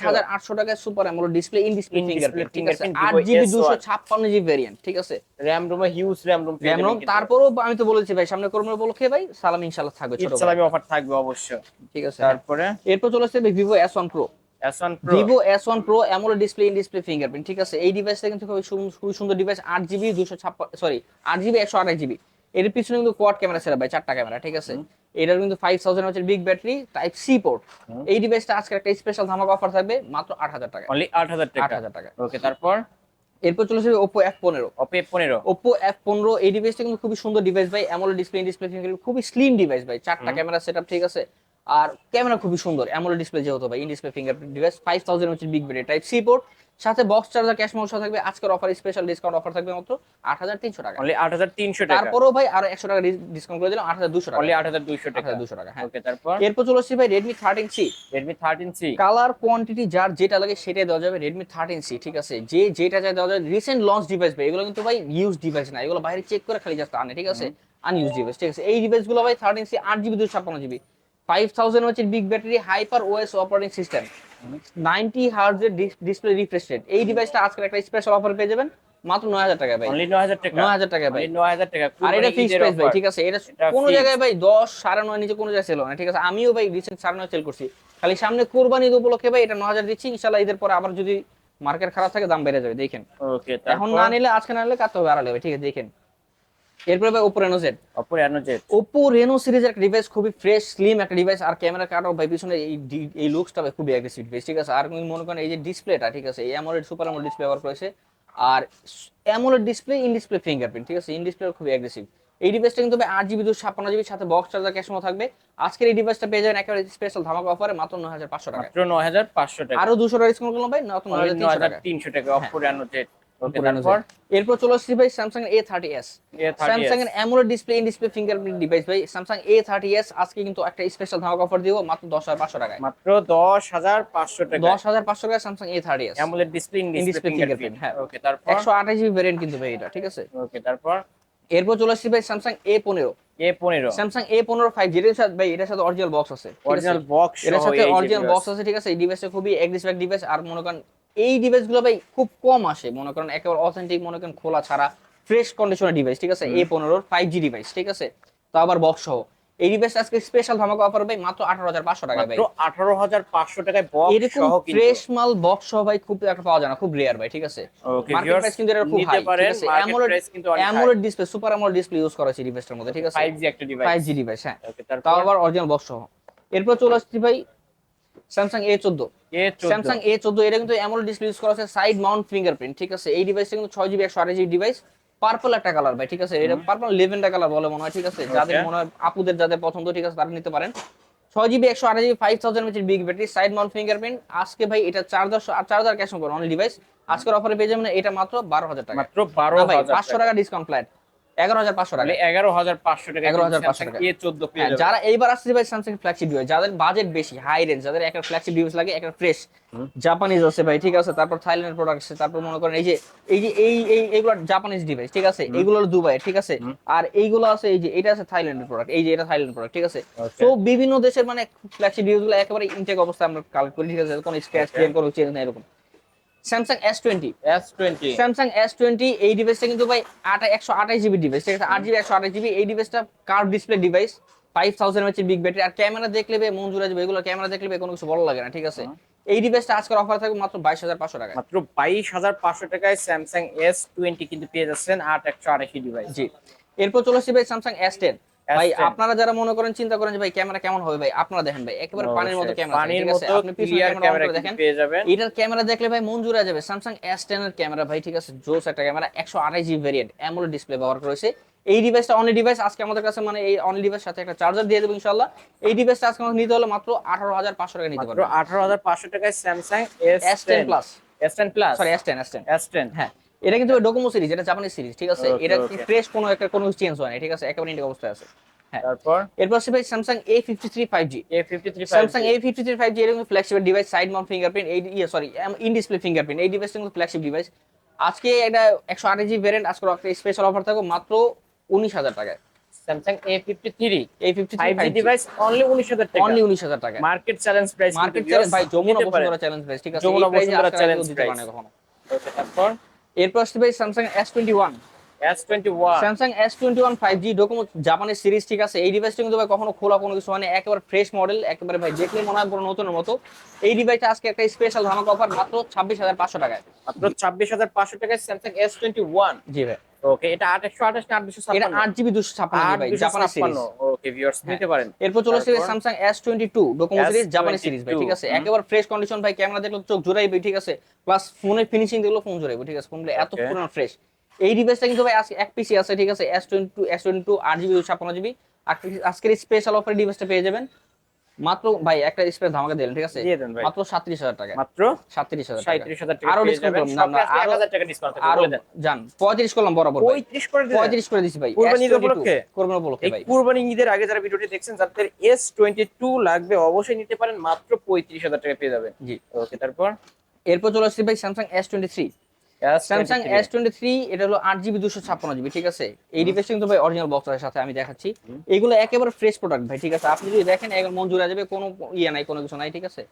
হাজার আটশো। টাকায় super AMOLED display in display fingerprint ঠিক আছে? আট জিবি দুশো ছাপ্পান্ন জিবি ভেরিয়েন্ট ঠিক আছে? র্যাম রুমে huge RAM room RAM ROM তারপরেও আমি তো বলেছি ভাই সামনে করব উপলক্ষে ভাই সালাম ইনশাল্লাহ থাকবে ছোট। ইনশাআল্লাহ অফার থাকবে অবশ্য ঠিক আছে। তারপরে? এরপর চলে আসছে Vivo S one Pro S1 Pro Vivo S one Pro AMOLED display in display fingerprint ঠিক আছে? এই ডিভাইসটা কিন্তু খুবই সুন- খুবই সুন্দর ডিভাইস আট জিবি দুশো ছাপ্পান্ন সরি আট জিবি একশো আঠাশ জিবি এর পিছনে কিন্তু কোয়াড ক্যামেরা ছিল ভাই চারটা ক্যামেরা ঠিক আছে? এটার কিন্তু ফাইভ থাউজেন্ড হচ্ছে big battery type C port এই ডিভাইসটা আজকে একটা স্পেশাল ধামাকা অফার থাকবে মাত্র আট হাজার টাকা। অনলি আট হাজার আট টাকা হাজার টাকা। ওকে তারপর? এরপর চলে আসবে ওপো এফ পনেরো। অপে পনেরো। ওপো এফ পনেরো এই ডিভাইসটা কিন্তু খুবই সুন্দর ডিভাইস ভাই এমন ডিসপ্লে ডিসপ্লে খুবই স্লিম ডিভাইস ভাই চারটা ক্যামেরা সেটআপ ঠিক আছে? আর ক্যামেরা খুবই সুন্দর অ্যামোলেড ডিসপ্লে যেহেতু ভাই in display fingerprint device five thousand হচ্ছে big battery type C port সাথে বক্স চার্জার ক্যাশ মাউস থাকবে আজকের অফার স্পেশাল ডিসকাউন্ট অফার থাকবে মাত্র 8300 টাকা। অনলি 8300 টাকা। তারপরও ভাই আরও 100 টাকা ডিসকাউন্ট করে দিলাম 8200 টাকা। অনলি 8200 টাকা। 8200 টাকা হ্যাঁ। ওকে তারপর? এরপর চলে আসছে ভাই Redmi 13C Redmi 13C colour quantity যার যেটা লাগে সেটাই দেওয়া যাবে Redmi 13C ঠিক আছে? যে যেটা চাই দেওয়া যাবে রিসেন্ট লঞ্চ ডিভাইস ভাই এগুলো কিন্তু ভাই ইউজ ডিভাইস না এগুলো বাইরে চেক করে খালি জাস্ট আনে ঠিক আছে? আনইউজ ডিভাইস ঠিক আছে? এই ডিভাইসগুলো ভাই 13C 8GB 256GB five thousand হচ্ছে big battery hyper OS operating system ninety হার্জের display refresh rate এই ডিভাইসটা আজকের একটা স্পেশাল অফার পেয়ে যাবেন। মাত্র নয় হাজার টাকায় ভাই। নয় হাজার টাকা। নয় হাজার ভাই। নয় হাজার টাকা। আর এটা ফিক্স প্রাইস ভাই ঠিক আছে? এটা কোনো জায়গায় ভাই দশ সাড়ে নয় নিচে কোনো জায়গায় সেল না ঠিক আছে? আমিও ভাই রিসেন্ট সাড়ে নয় সেল করছি। খালি সামনে কোরবানি উপলক্ষে ভাই এটা ন হাজার দিচ্ছি ইনশাল্লাহ ঈদের পরে আবার যদি মার্কেট খারাপ থাকে দাম বেড়ে যাবে দেখেন। এখন না নিলে আজকে না নিলে কাটতে হবে আড়ালে ঠিক আছে? দেখেন। এরপরে ভাই Oppo Reno Z Oppo Reno Z Oppo Reno সিরিজের একটা ডিভাইস খুবই ফ্রেশ স্লিম একটা ডিভাইস আর ক্যামেরা কাটাও ভাই পিছনে এই এই লুকসটা ভাই খুবই অ্যাগ্রেসিভ ডিভাইস ঠিক আছে? আর মনে করেন এই যে ডিসপ্লেটা ঠিক আছে? এই অ্যামোলেড সুপার অ্যামোলেড ডিসপ্লে ব্যবহার করেছে। আর AMOLED display in display fingerprint ঠিক আছে? ইন ডিসপ্লে খুবই অ্যাগ্রেসিভ এই ডিভাইসটা কিন্তু আট জিবি দুশো ছাপ্পান্ন জিবির সাথে বক্স চার্জার ক্যাশমো থাকবে। আজকের এই ডিভাইসটা পেয়ে যাবেন একেবারে স্পেশাল ধামাকা অফারে মাত্র নয় হাজার পাঁচশো টাকা। মাত্র নয় হাজার পাঁচশো টাকা। আরও দুশো টাকা ডিসকাউন্ট করলাম ভাই নয় হাজার তিনশো টাকা। তিনশো টাকা অপো এরপর চলে আসছি ভাই Samsung A thirty S Samsung এর AMOLED display in display fingerprint device ভাই। স্যামসাং এ থার্টি এস আজকে কিন্তু একটা স্পেশাল ধামাকা অফার দিব মাত্র দশ হাজার পাঁচশো টাকায়। মাত্র দশ হাজার পাঁচশো টাকা দশ হাজার পাঁচশো টাকা Samsung A thirty S AMOLED display in display fingerprint হ্যাঁ। ওকে তারপর? একশো আঠাশ জিবি ভ্যারিয়েন্ট কিন্তু ভাই এটা ঠিক আছে? ওকে তারপর? এরপর চলে আসছি ভাই স্যামসাং এ পনেরো। এ পনেরো। স্যামসাং এ পনেরো ফাইভ যেটার সাথে ভাই এটার সাথে অরিজিনাল বক্স আছে অরিজিনাল বক্স এটার সাথে অরিজিনাল বক্স আছে। ঠিক আছে? এই ডিভাইসটা খুবই এক ডিভাইস আর মনে করেন এই ডিভাইসগুলো ভাই খুব কম আসে মনে করেন একেবারে অথেন্টিক মনে করেন খোলা ছাড়া ফ্রেশ কন্ডিশনের ডিভাইস ঠিক আছে? এ পনেরোর ফাইভ জি ডিভাইস ঠিক আছে? তো আবার বক্স সহ। এই ডিভাইস আজকে স্পেশাল ধামাকা অফার ভাই মাত্র আঠারো হাজার পাঁচশো টাকা ভাই। আঠারো হাজার পাঁচশো টাকায় বক্স এরকম ফ্রেশ মাল বক্স সহ ভাই খুব একটা পাওয়া যায় না খুব রেয়ার ভাই ঠিক আছে? মার্কেট প্রাইস কিন্তু এটা খুব হাই ঠিক আছে? AMOLED AMOLED display super AMOLED display use করা হয়েছে ডিভাইসটার মধ্যে ঠিক আছে? 5G একটা ডিভাইস 5G ডিভাইস হ্যাঁ। তাও আবার অরিজিনাল বক্স সহ। এরপর চলে আসছি ভাই স্যামসাং এ চোদ্দ স্যামসাং এ চোদ্দ এটা কিন্তু অ্যামোলেড ডিসপ্লে ইউজ করা আছে সাইড মাউন্ট ফিঙ্গারপ্রিন্ট ঠিক আছে? এই ডিভাইসটা কিন্তু ছয় জিবি একশো আঠাশ জিবি ডিভাইস পার্পল একটা কালার ভাই ঠিক আছে? এটা পার্পল লেভেনটা কালার বলে মনে হয় ঠিক আছে? যাদের মনে হয় আপুদের যাদের পছন্দ ঠিক আছে তারা নিতে পারেন। ছয় জিবি একশো আঠাশ GB five thousand এমএচের big battery side mount fingerprint আজকে ভাই এটা charger charger cash only device আজকের অফারে পেয়ে যাবেন এটা মাত্র বারো হাজার টাকা। মাত্র বারো পাঁচশো টাকা। ডিসকাউন্ট ফ্ল্যাট এগারো হাজার পাঁচশো টাকা। এগারো হাজার পাঁচশো টাকা 11,500 টাকা। এ চোদ্দ পেয়ে হ্যাঁ, যারা এইবার আসছে ভাই স্যামসাং ফ্ল্যাগশিপ ডিভাইস যাদের বাজেট বেশি হাই রেঞ্জ যাদের একটা ফ্ল্যাগশিপ ডিভাইস লাগে একটা ফ্রেশ জাপানিজ আছে ভাই ঠিক আছে? তারপর থাইল্যান্ড প্রোডাক্ট আছে তারপর মনে করেন এই যে এই যে এই এই এইগুলো জাপানিজ ডিভাইস ঠিক আছে? দুবাই ঠিক আছে? আর এইগুলো আছে এই যে এটা আছে থাইল্যান্ডের প্রোডাক্ট এই যে এটা থাইল্যান্ড প্রোডাক্ট ঠিক আছে? তো বিভিন্ন দেশের মানে ফ্ল্যাগশিপ ডিভাইসগুলো একেবারে ইনটেক অবস্থায় আমরা কালেক্ট করি ঠিক আছে? কোনো স্ক্র্যাচ কোনো চেঞ্জ নাই এরকম। Samsung S twenty S twenty Samsung S twenty এই ডিভাইসটা কিন্তু ভাই আটা একশো আঠাশ জিবি ডিভাইস ঠিক আছে? আট জিবি একশো আঠাশ জিবি এই ডিভাইসটা curve display device five thousand এমএচের big battery আর ক্যামেরা দেখলে ভাই মঞ্জুর আসবে এগুলো ক্যামেরা দেখলে কোনো কিছু ভালো লাগে না ঠিক আছে? এই ডিভাইসটা আজকের অফার থাকবে মাত্র বাইশ হাজার পাঁচশো টাকা মাত্র বাইশ হাজার পাঁচশো টাকায় স্যামসাং এস টোয়েন্টি কিন্তু পেয়ে যাচ্ছেন আট একশো আটাশি ডিভাইস জি। এরপর চলে আসছি ভাই স্যামসাং এস টেন ভাই আপনারা যারা মনে করেন চিন্তা করেন যে ভাই ক্যামেরা কেমন হবে ভাই? আপনারা দেখেন ভাই একেবারে পানির মতো ক্যামেরা পানির মতো ক্লিয়ার ক্যামেরা দেখেন। পেয়ে যাবেন? এটার ক্যামেরা দেখলে ভাই মন জুড়ে যাবে। স্যামসাং এস টেন এর ক্যামেরা ভাই ঠিক আছে? জোস একটা ক্যামেরা একশো আঠাশ জিবি ভেরিয়েন্ট অ্যামোলেড ডিসপ্লে ব্যবহার করেছে এই ডিভাইসটা অনলি ডিভাইস আজকে আমাদের কাছে মানে এই অনলি ডিভাইস সাথে একটা চার্জার দিয়ে দেবো ইনশাল্লাহ এই ডিভাইসটা আজকে আমাদের নিতে হলে মাত্র আঠারো হাজার পাঁচশো টাকা নিতে হাজার পাঁচশো টাকায় Samsung S S ten plus S ten plus sorry S ten S ten S ten হ্যাঁ। এটা কিন্তু ডোকোমো সিরিজ এটা জাপানিজ সিরিজ ঠিক আছে? এটা. ফ্রেশ কোনো একটা কোনো চেঞ্জ হয় না ঠিক আছে? একেবারে ইন্ডিয়া অবস্থায় আছে। তারপর? এরপর আছে ভাই Samsung A fifty three five G A fifty three Samsung A fifty three five G এরকম flagship device side mount fingerprint এই ইয়ে সরি ইন ডিসপ্লে ফিঙ্গারপ্রিন্ট এই ডিভাইসটা কিন্তু ফ্ল্যাগশিপ ডিভাইস আজকে একটা একশো আঠাশ জিবি ভ্যারিয়েন্ট আজকে একটা স্পেশাল অফার থাকবে মাত্র উনিশ হাজার টাকায়। স্যামসাং এ ফিফটি থ্রি এই ফিফটি ডিভাইস অনলি উনিশ হাজার টাকা। অনলি উনিশ হাজার টাকায়। Market challenge price market challenge ভাই যমুনা বসুন্ধরা চ্যালেঞ্জ প্রাইস ঠিক আছে? যমুনা এ বসুন্ধরা কখনো। তারপর? এরপর আসতে ভাই Samsung S twenty one Samsung S twenty one five G Docomo জাপানের সিরিজ ঠিক আছে? এই ডিভাইসটা কিন্তু ভাই কখনো খোলা কোনো কিছু মানে একেবারে ফ্রেশ মডেল একেবারে ভাই দেখলে মনে হয় পুরো নতুনের মতো। এই ডিভাইসটা আজকে একটা স্পেশাল ধামাকা অফার মাত্র ছাব্বিশ হাজার পাঁচশো টাকায়। মাত্র ছাব্বিশ হাজার পাঁচশো টাকায় Samsung S twenty one G ভাই। ওকে এটা আট একশো আঠাশ না আট দুশো এটা জিবি দুশো ছাপ্পান্ন আট ভাই দুশো সিরিজ ওকে ভিউয়ার্স নিতে পারেন। এরপর চলে আসছে twenty two Docomo series S22 series ভাই ঠিক আছে? একেবারে ফ্রেশ কন্ডিশন ভাই ক্যামেরা দেখলে চোখ জোড়াইবে ঠিক আছে? প্লাস ফোনের ফিনিশিং দেখলে ফোন জোড়াইবে ঠিক আছে? ফোনগুলো এত Okay. পুরো ফ্রেশ এই ডিভাইসটা কিন্তু ভাই আজকে এক পিসি আছে ঠিক আছে? S twenty two S twenty two আট জিবি ছাপ্পান্ন জিবি। আজকের স্পেশাল অফার ডিভাইসটা পেয়ে যাবেন। মাত্র ভাই একটা স্পেস ধামাকা দিলেন ঠিক আছে? মাত্র সাতত্রিশ হাজার টাকা। মাত্র সাতত্রিশ হাজার সাঁত্রিশ হাজার টাকা আরও ডিসকাউন্ট। করলাম না, সবটা আরও 1000 টাকা ডিসকাউন্ট আরও যান পঁয়ত্রিশ করলাম বরাবর পঁয়ত্রিশ করে পঁয়ত্রিশ করে দিছি ভাই। কুরবানি ঈদ উপলক্ষে? কুরবানি উপলক্ষে ভাই। কুরবানি ঈদের আগে যারা ভিডিওটি দেখছেন যাদের এস টোয়েন্টি টু লাগবে অবশ্যই নিতে পারেন মাত্র পঁয়ত্রিশ হাজার টাকা পেয়ে যাবেন। জি। ওকে তারপর? এরপর চলে আসছে ভাই Samsung S twenty three Samsung S twenty three এটা হলো আট জিবি দুশো ছাপ্পান্ন জিবি ঠিক আছে? এই ডিভাইসটা কিন্তু ভাই অরিজিনাল বক্সের সাথে আমি দেখাচ্ছি। এগুলো একেবারে ফ্রেশ প্রোডাক্ট ভাই ঠিক আছে? আপনি যদি দেখেন একবার মন জুড়ে যাবে কোনো ইয়ে নাই কোনো কিছু নাই ঠিক আছে?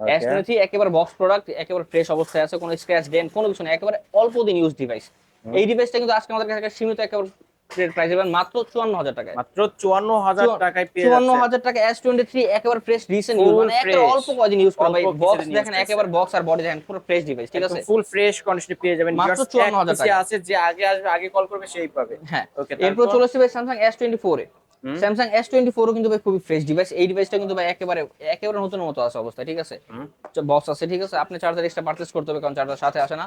এস টোয়েন্টি থ্রি একেবারে বক্স প্রোডাক্ট একেবারে ফ্রেশ অবস্থায় আছে কোনো স্ক্র্যাচ ডেন কোনো কিছু নাই একেবারে অল্প দিন ইউজ ডিভাইস এই ডিভাইসটা কিন্তু আজকে আমাদের কাছে একটা সীমিত একেবারে প্রাইস দেবেন মাত্র চুয়ান্ন হাজার টাকায়। মাত্র চুয়ান্ন হাজার চুয়ান্ন- টাকায় পেয়ে চুয়ান্ন যাচ্ছেন হাজার টাকা এস টোয়েন্টি থ্রি একেবারে ফ্রেশ রিসেন্ট ইউজ মানে অল্প কদিন ইউজ করা। ভাই বক্স দেখেন। একেবারে বক্স আর বডি দেখেন পুরো ফ্রেশ ডিভাইস ঠিক আছে? ফুল ফ্রেশ কন্ডিশনে পেয়ে যাবেন। মাত্র 54,000 টাকা। আছে যে আগে আসবে আগে কল করবে সেই পাবে। হ্যাঁ। ওকে এরপর চলে আসছে ভাই twenty four A. Samsung S twenty ফোরও কিন্তু ভাই খুবই ফ্রেশ ডিভাইস এই ডিভাইসটা কিন্তু ভাই একেবারে একেবারে নতুন মতো আছে অবস্থা ঠিক আছে? বক্স আছে ঠিক আছে? আপনি চার্জার এক্সট্রা পারচেস করতে হবে কারণ চার্জার সাথে আসে না।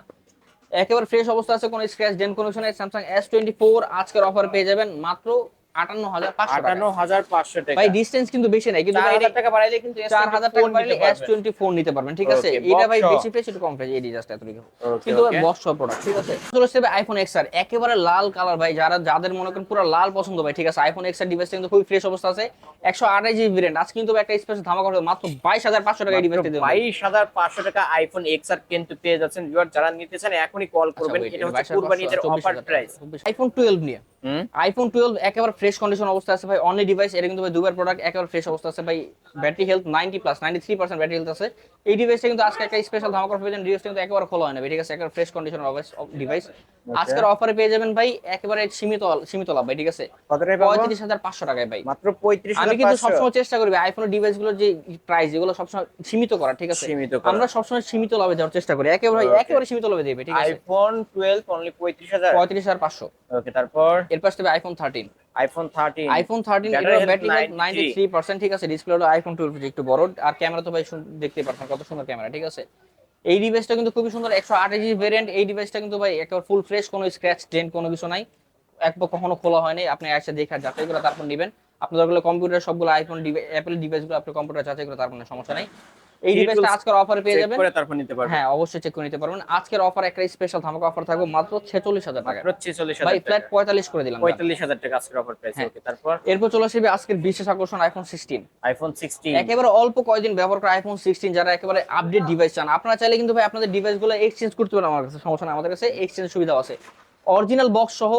একেবারে ফ্রেশ অবস্থা আছে, কোনো স্ক্র্যাচ ডেন কোনো স্যামসাং এস টোয়েন্টি ফোর আজকের অফার পেয়ে যাবেন। মাত্র আটান্ন হাজার পাঁচশো আটান্ন হাজার পাঁচশো টাকা। ভাই ডিস্টেন্স কিন্তু বেশি নাই কিন্তু চার ভাই হাজার এটা- টাকা বাড়াইলে কিন্তু চার হাজার টাকা পারলে এস টোয়েন্টি ফোর নিতে পারবেন ঠিক আছে? এটা ভাই বেশি ফ্রেশ একটু কম ফ্রেশ এই জাস্ট এতটুকু কিন্তু okay. বক্স প্রোডাক্ট ঠিক আছে? চলে আসছে আইফোন এক্স আর একেবারে লাল কালার ভাই যারা যাদের মনে করেন পুরো লাল পছন্দ ভাই ঠিক আছে? আইফোন এক্স আর ডিভাইসটা কিন্তু খুবই ফ্রেশ অবস্থা আছে একশো আঠাশ জিবি ভেরিয়েন্ট আজকে কিন্তু একটা স্পেশাল ধামাকা করবে মাত্র বাইশ হাজার পাঁচশো টাকা ডিভাইসটা দেবেন বাইশ হাজার পাঁচশো টাকা আইফোন এক্স আর কিন্তু পেয়ে যাচ্ছেন যারা নিতে চান এখনই কল আচ্ছা, করবেন এটা হচ্ছে Qurbani offer price iPhone twelve নিয়ে। আইফোন টুয়েলভ একেবারে ফ্রেশ কন্ডিশন অবস্থা আছে ভাই অনলি ডিভাইস এটা কিন্তু ভাই দুবার প্রোডাক্ট একেবারে ফ্রেশ অবস্থা আছে ভাই battery health ninety plus ninety three percent battery health আছে। এই ডিভাইসটা কিন্তু আজকে একটা স্পেশাল ধামাকা পেয়েছেন ডিভাইসটা কিন্তু একেবারে খোলা হয় না ভাই, ঠিক আছে? একেবারে ফ্রেশ কন্ডিশন ডিভাইস আজকের অফারে পেয়ে যাবেন ভাই একেবারে সীমিত সীমিত লাভ ভাই ঠিক আছে? পঁয়ত্রিশ হাজার পাঁচশো টাকায় ভাই। মাত্র পঁয়ত্রিশ আমি কিন্তু সবসময় চেষ্টা করি আইফোনের ডিভাইসগুলোর যে প্রাইস এগুলো সবসময় সীমিত করা ঠিক আছে? সীমিত আমরা সবসময় সীমিত লাভে যাওয়ার চেষ্টা করি একেবারে একেবারে সীমিত লাভে দেবে ঠিক আছে? আইফোন টুয়েলভ অনলি পঁয়ত্রিশ হাজার? পঁয়ত্রিশ হাজার পাঁচশো। ওকে তারপর? এর পাশে হবে iPhone thirteen iPhone thirteen iPhone thirteen battery 93 ninety three percent ঠিক আছে? ডিসপ্লে হলো আইফোন টুয়েলভ একটু বড়। আর ক্যামেরা তো ভাই দেখতেই পারছেন কত সুন্দর ক্যামেরা ঠিক আছে? এই ডিভাইসটা কিন্তু খুবই সুন্দর একশো আঠাশ জিবি ভেরিয়েন্ট এই ডিভাইসটা কিন্তু ভাই একেবারে ফুল ফ্রেশ কোনো স্ক্র্যাচ ডেন্ট কোনো কিছু নাই। একবার কখনো খোলা হয়নি আপনি একসাথে দেখা যাচাই করে তারপর নেবেন। আপনাদেরগুলো কম্পিউটার সবগুলো আইফোন অ্যাপেল ডিভাইসগুলো আপনি কম্পিউটার যাচাই করে তারপর সমস্যা নাই। এই ডিভাইসটা আজকের অফারে পেয়ে যাবেন। করে তারপর নিতে পারবেন। হ্যাঁ অবশ্যই চেক করে নিতে পারবেন। আজকের অফার একটা স্পেশাল ধামাকা অফার থাকবে মাত্র ছেচল্লিশ হাজার টাকা। মাত্র ছেচল্লিশ ভাই ফ্ল্যাট টাকা পঁয়তাল্লিশ করে দিলাম। পঁয়তাল্লিশ হাজার টাকা আজকের অফার প্রাইস হ্যাঁ। ওকে তারপর? এরপর চলে আসবে আজকের বিশেষ আকর্ষণ আইফোন সিক্সটিন আইফোন সিক্সটিন একেবারে অল্প কয়েকদিন ব্যবহার করে আইফোন সিক্সটিন যারা একেবারে আপডেট ডিভাইস চান আপনারা চাইলে কিন্তু ভাই আপনাদের ডিভাইসগুলো এক্সচেঞ্জ করতে পারেন আমার কাছে সমস্যা আমাদের কাছে এক্সচেঞ্জ সুবিধা আছে। অরিজিনাল বক্স সহ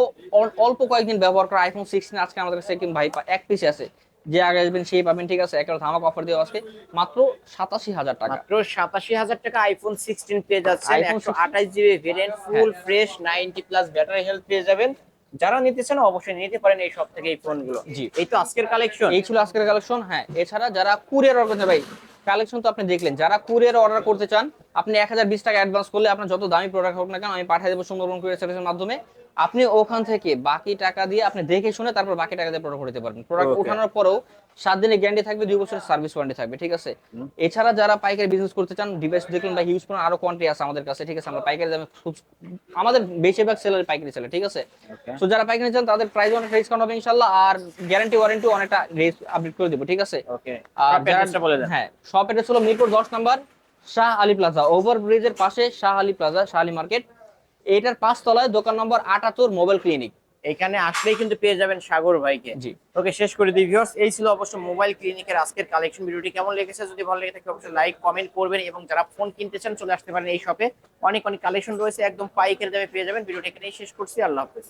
অল্প কয়েকদিন ব্যবহার করা আইফোন সিক্সটিন আজকে আমাদের কাছে কিন্তু ভাই এক পিস আছে। যে আগে আসবেন সেই পাবেন ঠিক আছে? একেবারে ধামাক অফার দেওয়া আজকে মাত্র সাতাশি হাজার টাকা। মাত্র সাতাশি হাজার টাকা আইফোন সিক্সটিন পেয়ে iPhone একশো আঠাশ GB variant full fresh ninety plus battery health পেয়ে যাবেন। যারা নিতে চান অবশ্যই নিতে পারেন এই সব থেকে এই ফোনগুলো জি। এই তো আজকের কালেকশন এই ছিল আজকের কালেকশন হ্যাঁ। এছাড়া যারা কুরিয়ার অর্ডার করতে ভাই কালেকশন তো আপনি দেখলেন। যারা কুরিয়ার অর্ডার করতে চান আপনি এক হাজার বিশ টাকা অ্যাডভান্স করলে আপনার যত দামি প্রোডাক্ট হোক না কেন আমি পাঠিয়ে দেবো সুন্দরবন কুরিয়ার সার্ভিসের মাধ্যমে। আপনি ওখান থেকে বাকি টাকা দিয়ে আপনি দেখে শুনে তারপর বাকি টাকা দিয়ে প্রোডাক্ট করতে পারবেন। প্রোডাক্ট ওঠানোর পরেও সাত দিনের গ্যারান্টি থাকবে দুই বছরের সার্ভিস ওয়ারেন্টি থাকবে ঠিক আছে? এছাড়া যারা পাইকারি বিজনেস করতে চান ডিভাইস দেখলেন বা হিউজ পরিমাণ আরও কোয়ান্টিটি আছে আমাদের কাছে ঠিক আছে? আমরা পাইকারি দামে খুব আমাদের বেশিরভাগ সেলার পাইকারি সেলার ঠিক আছে? তো যারা পাইকারি চান তাদের প্রাইস অনেক ডিসকাউন্ট হবে ইনশাল্লাহ আর গ্যারান্টি ওয়ারেন্টি অনেকটা রেস আপডেট করে দেবো ঠিক আছে? আর হ্যাঁ শপ অ্যাড্রেস হলো মিরপুর দশ number Shah Ali Plaza over ব্রিজের পাশে শাহ আলী প্লাজা শাহ আলী মার্কেট এটার পাঁচ তলায় দোকান নম্বর আটাত্তর মোবাইল ক্লিনিক। এখানে আসলেই কিন্তু পেয়ে যাবেন সাগর ভাইকে। জি। ওকে শেষ করে দিই ভিউয়ার্স এই ছিল অবশ্য মোবাইল ক্লিনিকের আজকের কালেকশন ভিডিওটি কেমন লেগেছে? যদি ভালো লেগে থাকে অবশ্যই লাইক কমেন্ট করবেন এবং যারা ফোন কিনতে চান চলে আসতে পারেন এই শপে অনেক অনেক কালেকশন রয়েছে একদম পাইকারি দামে পেয়ে যাবেন। ভিডিওটি এখানেই শেষ করছি। আল্লাহ হাফেজ।